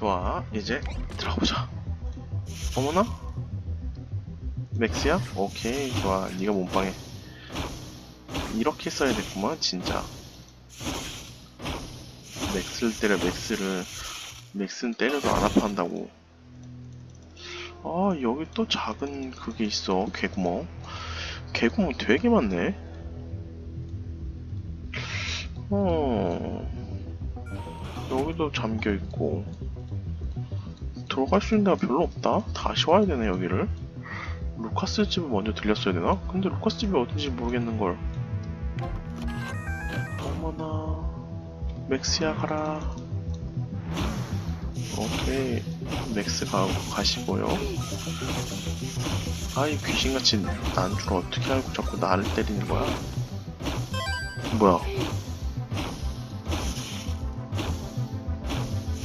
좋아. 이제 들어가보자. 어머나? 맥스야? 오케이 좋아. 네가 몸빵해. 이렇게 써야겠구만 진짜. 맥스를 때려 맥스를. 맥스는 때려도 안 아파한다고. 아 여기 또 작은 그게 있어 개구멍. 개구멍 되게 많네. 어. 여기도 잠겨 있고 들어갈 수 있는 데가 별로 없다? 다시 와야 되네 여기를. 루카스 집을 먼저 들렸어야 되나? 근데 루카스 집이 어딘지 모르겠는걸. 어머나. 맥스야 가라. 오케이. 맥스 가, 가시고요. 아이 귀신같이 난줄 어떻게 알고 자꾸 나를 때리는 거야? 뭐야?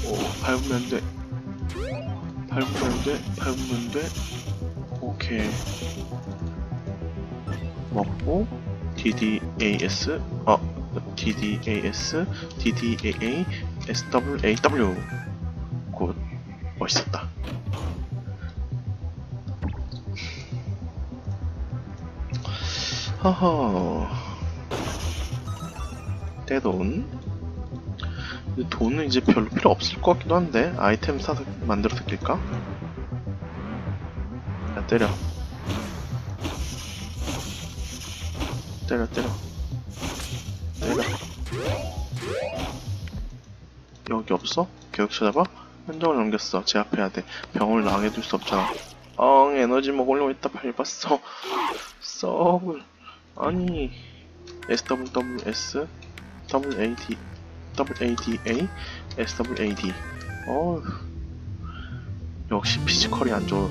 오 밟으면 안돼 밟으면 안돼 밟으면 안돼 오케이. 먹고 DDAS 어 DDAS DDAA SWAW 굿 멋있었다. 허허. 근데 돈은 이제 별로 필요 없을 것 같기도 한데 아이템 사서 만들어서 낄까? 야 때려. 때려 때려. 때려. 여기 없어? 계속 찾아봐? 흔적을 남겼어. 제압해야 돼. 병을 나가게 둘 수 없잖아. 엉 에너지 먹으려고 했다 밟았어. 썩을. 아니. SWWS WAD WADA, SWAD. 어 역시 피지컬이 안 좋아.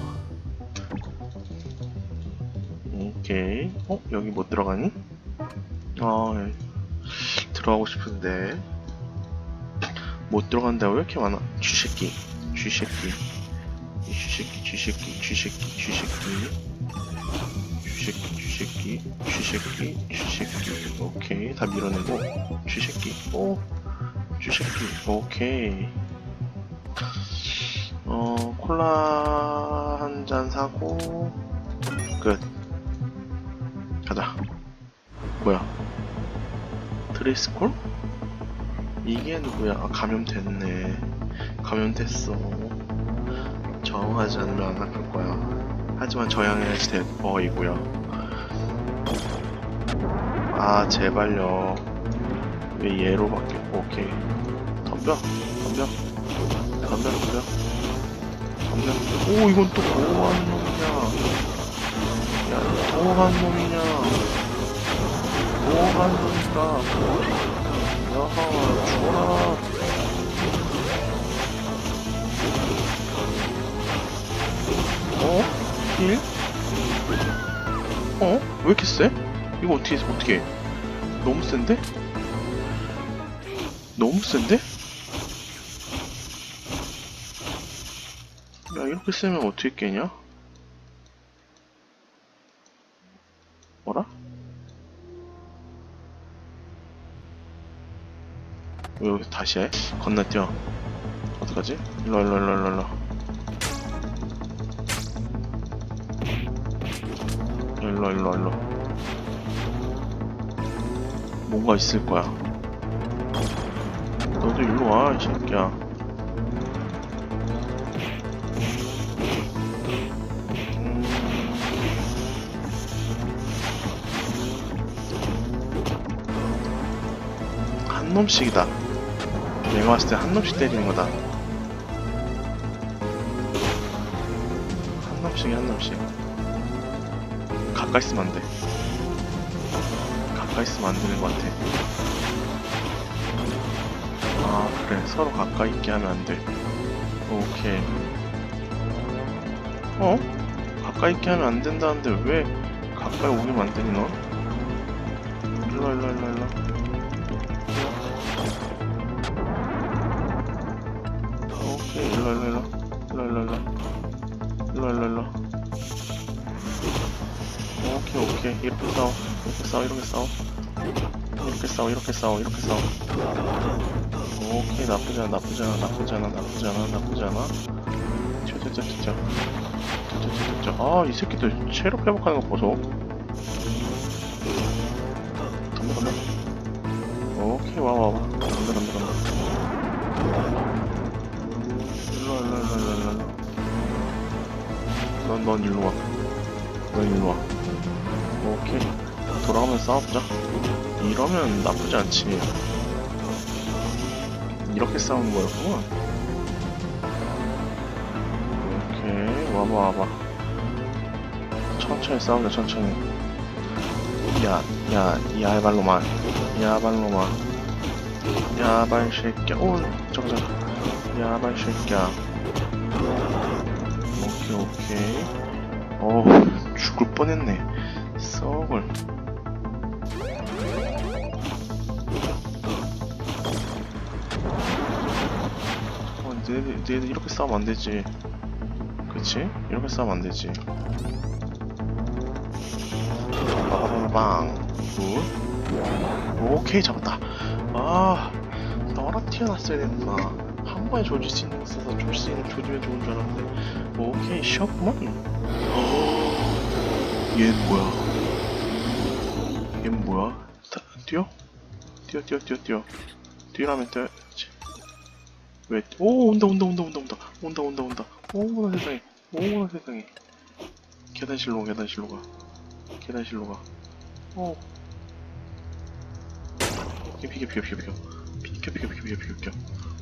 오케이. 어 여기 못 들어가니? 아 예. 들어가고 싶은데 못 들어간다 왜 이렇게 많아? 쥐새끼, 쥐새끼, 쥐새끼, 쥐새끼, 쥐새끼, 쥐새끼. 쥐새끼, 쥐새끼, 쥐새끼, 쥐새끼. 오케이, 다 밀어내고, 쥐새끼. 오, 쥐새끼 오케이 어 콜라 한 잔 사고 끝 가자 뭐야 트레이스콜? 이게 누구야? 아, 감염됐네. 감염됐어. 저항하지 않으면 안 아플 거야. 하지만 저항해야지 될 거이고요. 아, 제발요. 왜 얘로 바뀌어? 오케이. 덤벼, 덤벼. 덤벼, 덤벼. 덤벼. 오, 이건 또 뭐하는 놈이냐. 야, 이거 뭐하는 놈이냐. 뭐하는 놈이다. 야하 죽어라 어? 일? 어? 왜 이렇게 세? 이거 어떻게 어떻게 너무 센데? 너무 센데? 야 이렇게 세면 어떻게 깨냐? 뭐라? 왜 여기서 다시 해? 건너뛰어 어떡하지? 일로 일로 일로 일로 일로 일로 일로 일로 뭔가 있을 거야 너도 일로 와이 새끼야 한 놈씩이다 내가 봤을 때 한 놈씩 때리는 거다. 한 놈씩이 한 놈씩. 가까이 있으면 안 돼. 가까이 있으면 안 되는 것 같아. 아, 그래. 서로 가까이 있게 하면 안 돼. 오케이. 어? 가까이 있게 하면 안 된다는데 왜 가까이 오게 만드니 너? 일로 일로 일로 이렇게 싸워 이렇게 싸워. 이렇게 싸워 이렇게 싸워 이렇게 싸워. 오케이 나쁘지 않아 나쁘지 않아 나쁘지 않아 나쁘지 않아 나쁘지 않아. 쩌쩌쩌쩌쩌 쩌쩌쩌쩌 아이 새끼들 체력 회복하는 거 보소. 덤벼 덤벼. 오케이 와와와. 덤벼 덤벼 덤벼. 일로와 일로와 일로와 일로와. 넌, 넌 일로와. 넌 일로와. 오케이 돌아가면 싸워보자. 이러면 나쁘지 않지. 이렇게 싸우는 거였구나 오케이 와봐 와봐. 천천히 싸우자 천천히. 야야 야발로만. 야발로만. 야발 새끼야. 오 저거 저거 야발 새끼야. 오케이 오케이. 어우 죽을 뻔했네 얘네들, 얘네들 이렇게 싸우면 안 되지. 그치? 이렇게 싸우면 안 되지. 빠바바방. 굿. 오케이, 잡았다. 아, 너라 튀어났어야 됐구나. 한 번에 조질 수 있는 거 있어서 조질 수 있는 조지면 좋은 줄 알았는데. 오케이, 쉬었구만. 얘는 뭐야? 얘는 뭐야? 다, 뛰어? 뛰어, 뛰어, 뛰어, 뛰어. 뛰라면 뛰어야지. 왜? 오 온다 온다 온다 온다 온다. 온다 온다 온다. 오나 세상에. 오나 세상에. 계단실로 가 계단실로 가. 계단실로 가. 오. 비켜 비켜 비켜 비켜. 비켜 비켜 비켜 비켜 비켜 비켜.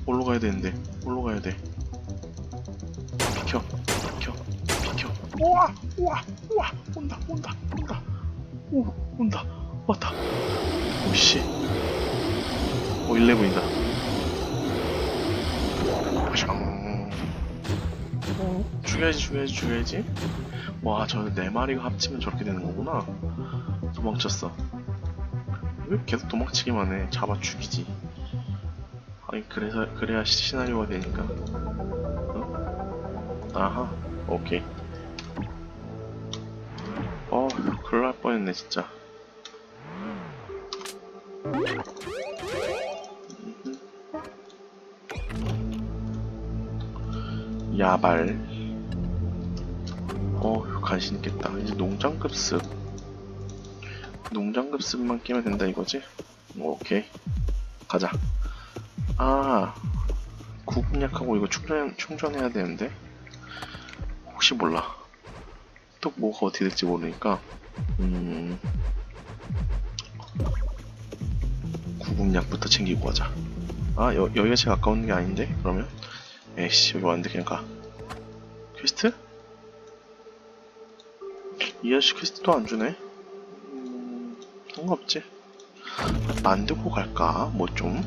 올라가야 되는데. 올라가야 돼. 비켜 비켜 비켜. 우와 우와 우와. 온다 온다 온다. 오 온다. 왔다. 오씨. 오 샹. 어, 죽여야지 죽여야지 죽여야지. 와저 네 마리가 합치면 저렇게 되는 거구나. 도망쳤어. 왜 계속 도망치기만 해? 잡아 죽이지. 아니 그래서 그래야 시- 시나리오가 되니까. 응? 아하 오케이. 어 큰일 날 뻔했네 진짜 야발. 어 간신 있겠다. 이제 농장급습. 농장급습만 끼면 된다 이거지? 오케이. 가자. 아 구급약하고 이거 충전, 충전해야 되는데? 혹시 몰라. 또 뭐가 어떻게 될지 모르니까 음 구급약부터 챙기고 가자. 아 여, 여기가 제일 가까운 게 아닌데? 그러면? 에이씨 여기 왔는데? 그냥 가 퀘스트? 이 아저씨 퀘스트도 안 주네. 음, 상관없지. 만들고 갈까? 뭐 좀?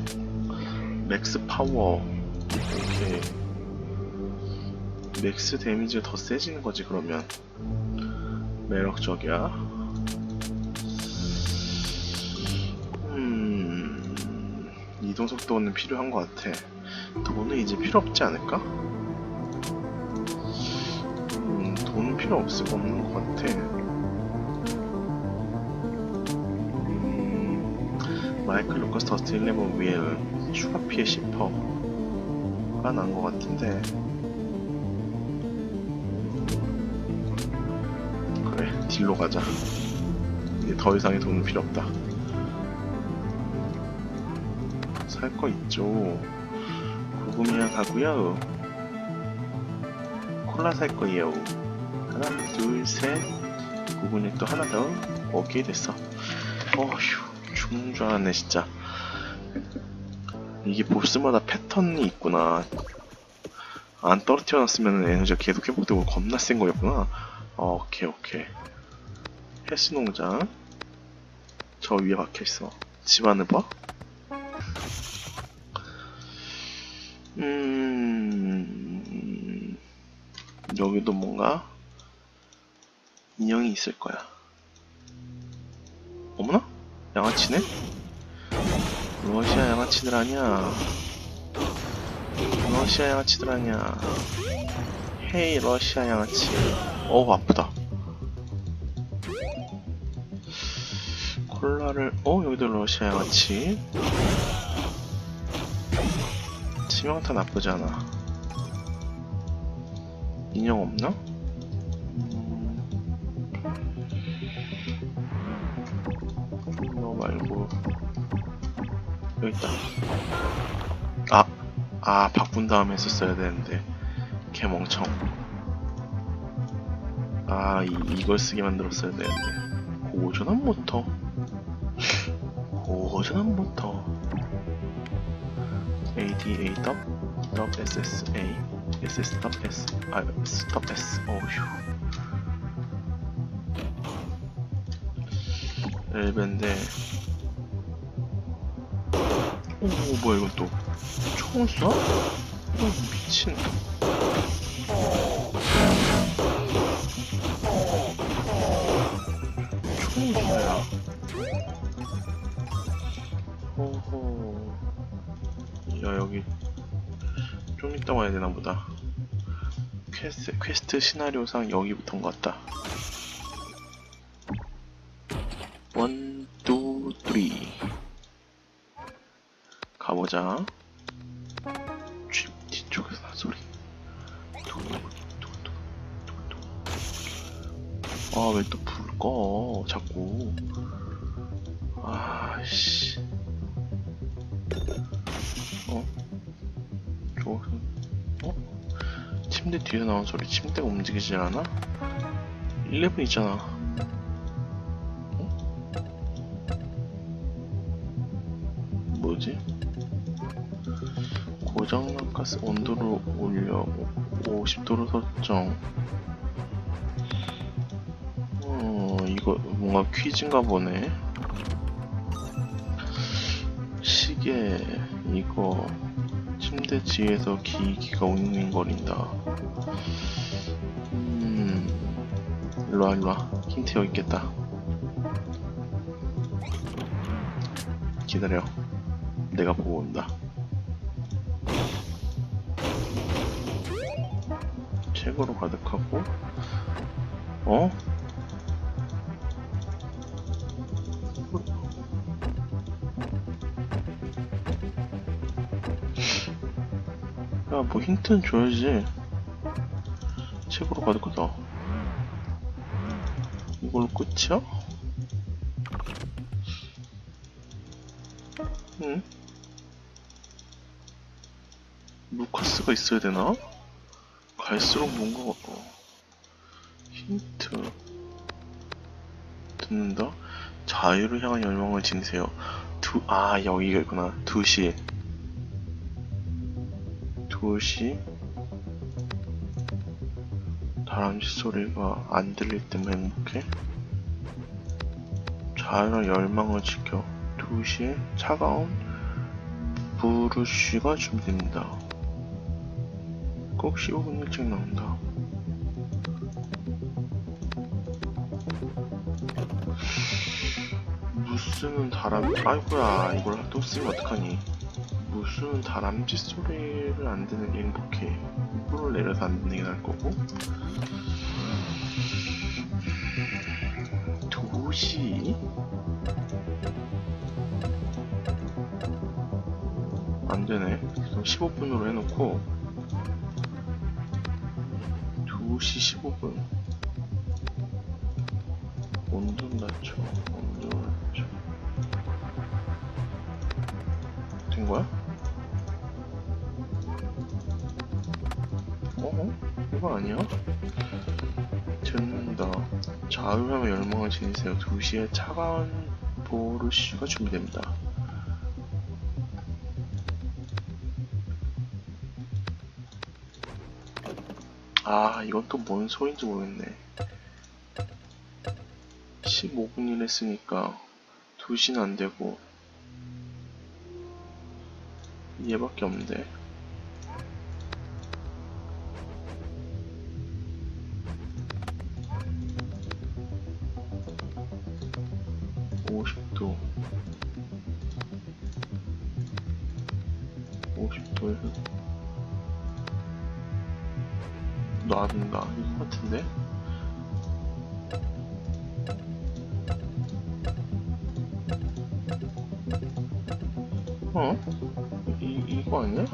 맥스 파워. 이렇게 맥스 데미지가 더 세지는 거지 그러면. 매력적이야. 음 이동 속도는 필요한 것 같아. 돈은 이제 필요 없지 않을까? 음, 돈은 필요 없을 거 없는 것 같아. 음, 마이클 루커스 더스트 11 위에 추가 피해 10%가 난 것 같은데. 그래, 딜로 가자. 이제 더 이상의 돈은 필요 없다. 살 거 있죠. 구금이야 가고요. 콜라 살 거예요. 하나, 둘, 셋. 구근이 또 하나 더. 오케이 됐어. 어휴, 죽는 줄 알았네 진짜. 이게 보스마다 패턴이 있구나. 안 떨어뜨려 놨으면 에너지가 계속 회복되고 겁나 센 거였구나. 어, 오케이 오케이. 헬스 농장. 저 위에 박혀 있어. 집안을 봐. 음, 여기도 뭔가 인형이 있을 거야. 어머나? 양아치네? 러시아 양아치들 아니야. 러시아 양아치들 아니야. 헤이 러시아 양아치. 어우 아프다. 콜라를 어 여기도 러시아 양아치. 치명타 나쁘지 않아. 인형 없나? 여기 있다. 아, 아 바꾼 다음에 했었어야 되는데 개 멍청. 아 이, 이걸 쓰게 만들었어야 되는데 고전한 모터. 고전한 모터. ADA 덥, 덥 SSA, SS 덥 S, 아 S 덥 S. 어휴. 엘벤데. 오, 뭐야 이건 또 총을 쏴? 어, 미친. 총을 쏴야. 호호. 야 여기 좀 이따 와야 되나 보다. 퀘스트, 퀘스트 시나리오상 여기부터인 것 같다. 원, 투, 쓰리. 가보자. 뒤, 뒤쪽에서 나 소리. 아, 왜 또 불 꺼? 자꾸. 아 씨. 어? 저, 어? 침대 뒤에 나온 소리, 침대가 움직이질 않아? 11 있잖아. 가스 온도를 올려 50도로 설정. 어, 이거 뭔가 퀴즈인가 보네. 시계, 이거, 침대 뒤에서 기기가 웅웅거린다. 음, 일로와, 일로와. 힌트 여기 있겠다. 기다려. 내가 보고 온다. 책으로 가득하고, 어? 야, 뭐 힌트는 줘야지. 책으로 가득하다. 이걸로 끝이야? 응? 루카스가 있어야 되나? 갈수록 뭔가 어, 힌트 듣는다. 자유를 향한 열망을 지니세요. 두, 아 여기가 있구나. 2시 2시 다람쥐 소리가 안 들릴 때만 행복해. 자유랑 열망을 지켜. 2시에 차가운 부르쉬가 준비됩니다. 꼭 15분 일찍 나온다. 무스는 다람쥐, 아이고야, 이걸 또 쓰면 어떡하니. 무슨 다람쥐 소리를 안 듣는 게 행복해. 입으로 내려서 안 듣는 게 나을 거고. 도시? 안 되네. 그럼 15분으로 해놓고. 2시 15분. 온도 낮춰. 온도 낮춰. 된 거야? 어? 이거 아니야? 듣는다. 자유함의 열망을 지니세요. 2시에 차가운 보르쉬가 준비됩니다. 아, 이건 또 뭔 소린지 모르겠네. 15분이라 했으니까 2시는 안 되고 얘밖에 없는데. 된다 이거 같은데 어? 이, 이거 아니야?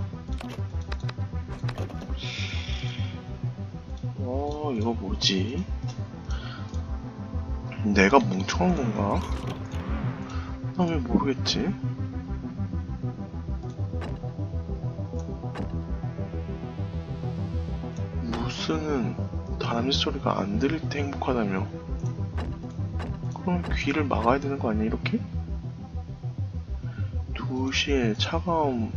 어 이거 뭐지? 내가 멍청한 건가? 나 왜 모르겠지? 무스는 다람쥐 소리가 안 들릴 때 행복하다며 그럼 귀를 막아야 되는 거 아니야 이렇게? 2시에 차가운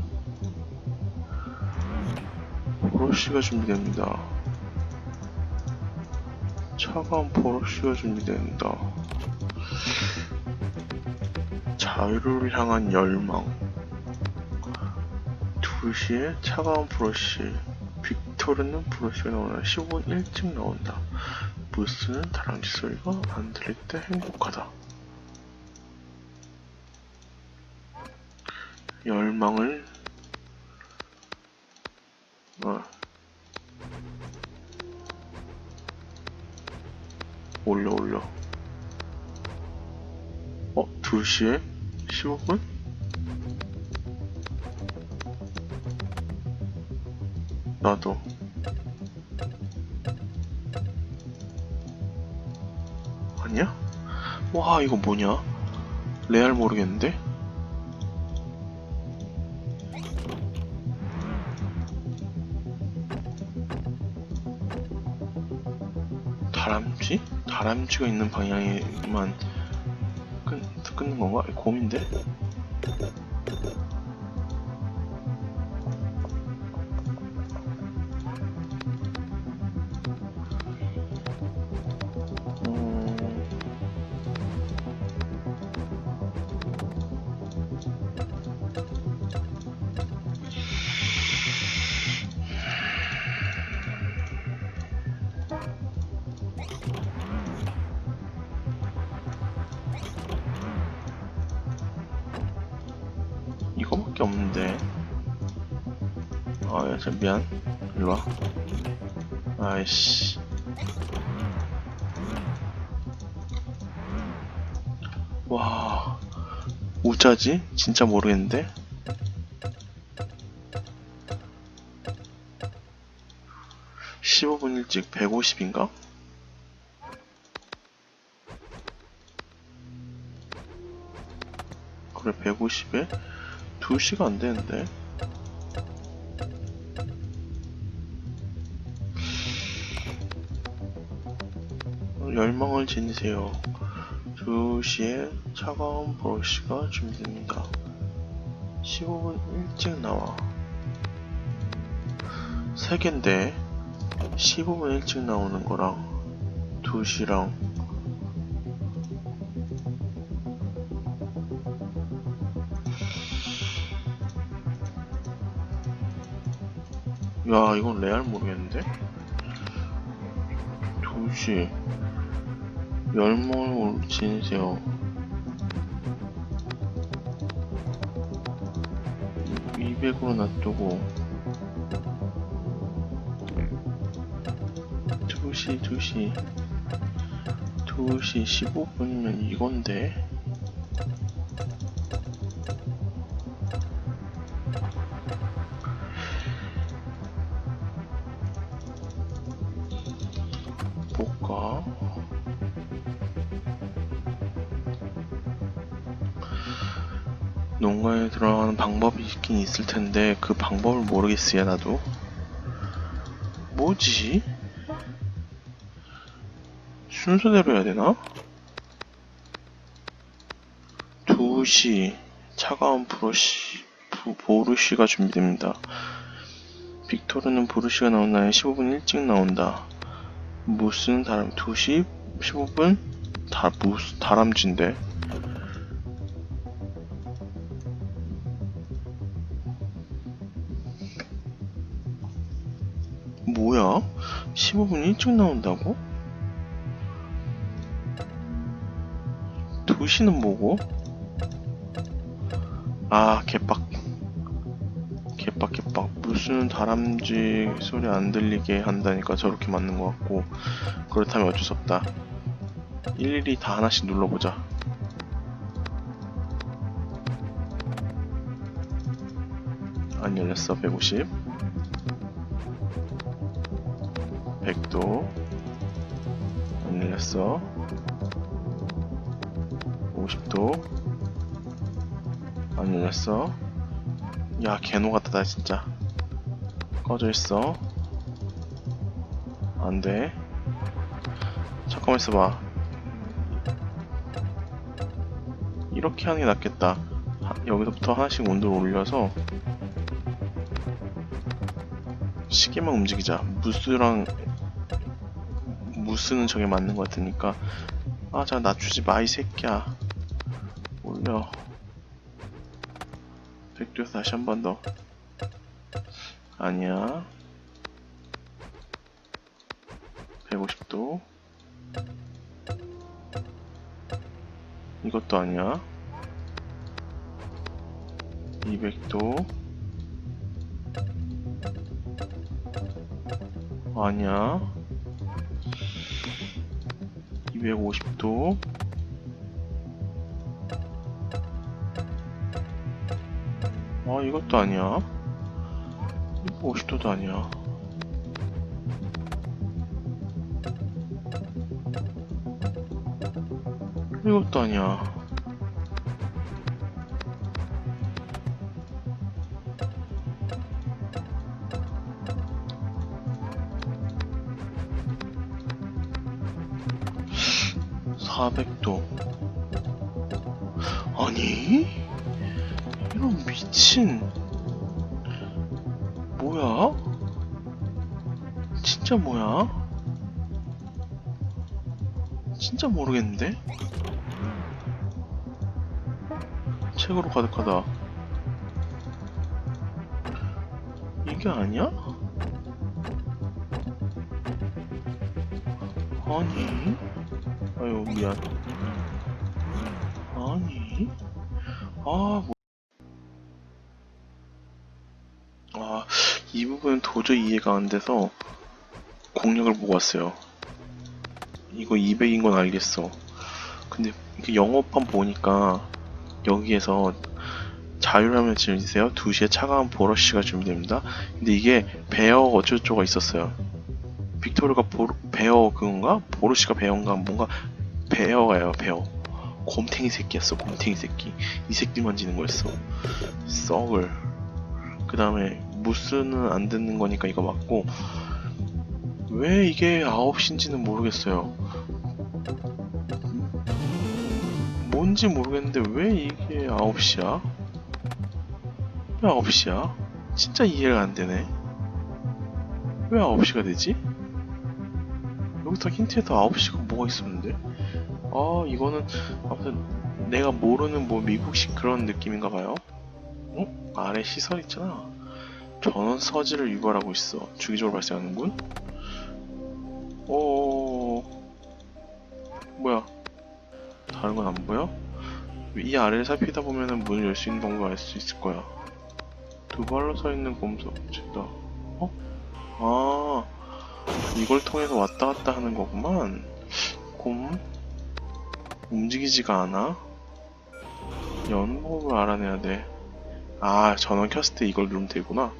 브러쉬가 준비됩니다. 차가운 브러쉬가 준비된다. 자유를 향한 열망. 2시에 차가운 브러쉬. 빅토르는 브러쉬가 나오나 15분 일찍 나온다. 무스는 다람쥐 소리가 안 들릴 때 행복하다. 열망을 어. 올려 올려 어? 2시에 15분? 나도 아니야? 와 이거 뭐냐? 레알 모르겠는데? 다람쥐? 다람쥐가 있는 방향에만 끊, 끊는 건가? 곰인데? 저 미안. 일로 와. 아이씨. 와, 우짜지? 진짜 모르겠는데? (15분) 일찍 (150인가) 그래 (150에) 2시가 안 되는데. 열망을 지니세요. 2시에 차가운 브러쉬가 준비됩니다. 15분 일찍 나와. 3개인데, 15분 일찍 나오는 거랑, 2시랑, 야, 이건 레알 모르겠는데? 2시. 열망을 지니세요. 200으로 놔두고. 2시, 2시. 2시 15분이면 이건데? 들어가는 방법이 있긴 있을 텐데 그 방법을 모르겠어요 나도. 뭐지? 순서대로 해야 되나? 2시. 차가운 브러쉬 부, 보르시가 준비됩니다. 빅토르는 보르시가 나온 날 15분 일찍 나온다. 무슨 다람 2시 15분? 다 무슨 다람쥐인데 15분 일찍 나온다고? 2시는 뭐고? 아 개빡. 개빡 개빡. 무슨 다람쥐 소리 안 들리게 한다니까 저렇게 맞는 것 같고. 그렇다면 어쩔 수 없다. 일일이 다 하나씩 눌러보자. 안 열렸어 150 100도 열렸어. 50도 안 열렸어. 야 개노 같다 나 진짜. 꺼져 있어. 안돼. 잠깐만 있어봐. 이렇게 하는 게 낫겠다. 하- 여기서부터 하나씩 온도를 올려서 시계만 움직이자. 무스랑 무스는 저게 맞는 것 같으니까. 아 자 낮추지 마 이 새끼야. 올려. 100도에서 다시 한 번 더. 아니야. 150도. 이것도 아니야. 200도. 아니야 250도. 아 이것도 아니야. 250도도 아니야. 이것도 아니야 (400도) 아니? 이런 미친. 뭐야? 진짜 뭐야? 진짜 모르겠는데? 책으로 가득하다. 이게 아니야? 아니 아유 미안 아니 아 뭐... 아, 이 부분은 도저히 이해가 안 돼서 공략을 보고 왔어요. 이거 200인 건 알겠어. 근데 영어판 보니까 여기에서 자유라면 즐기세요. 2시에 차가운 보러쉬가 준비됩니다. 근데 이게 베어 어쩌고저쩌고 있었어요. 빅토르가 보르, 베어 그건가? 보르시가 베어인가? 뭔가 베어가요, 베어. 곰탱이 새끼였어, 곰탱이 새끼. 이 새끼 만 지는 거였어. 썩을. 그 다음에 무스는 안 듣는 거니까 이거 맞고 왜 이게 9시인지는 모르겠어요 뭔지 모르겠는데 왜 이게 9시야? 왜 9시야? 진짜 이해가 안 되네 왜 9시가 되지? 여기서 힌트에서 9시가 뭐가 있었는데? 아 이거는 아무튼 내가 모르는 뭐 미국식 그런 느낌인가 봐요 어? 아래 시설 있잖아. 전원 서지를 유발하고 있어. 주기적으로 발생하는군. 오, 뭐야? 다른 건 안 보여? 이 아래를 살피다 보면은 문을 열 수 있는 방법을 알 수 있을 거야. 두 발로 서 있는 검소 붙인다. 어? 아, 이걸 통해서 왔다 갔다 하는 거구만. 곰? 움직이지가 않아? 연법을 알아내야 돼. 아 전원 켰을 때 이걸 누르면 되구나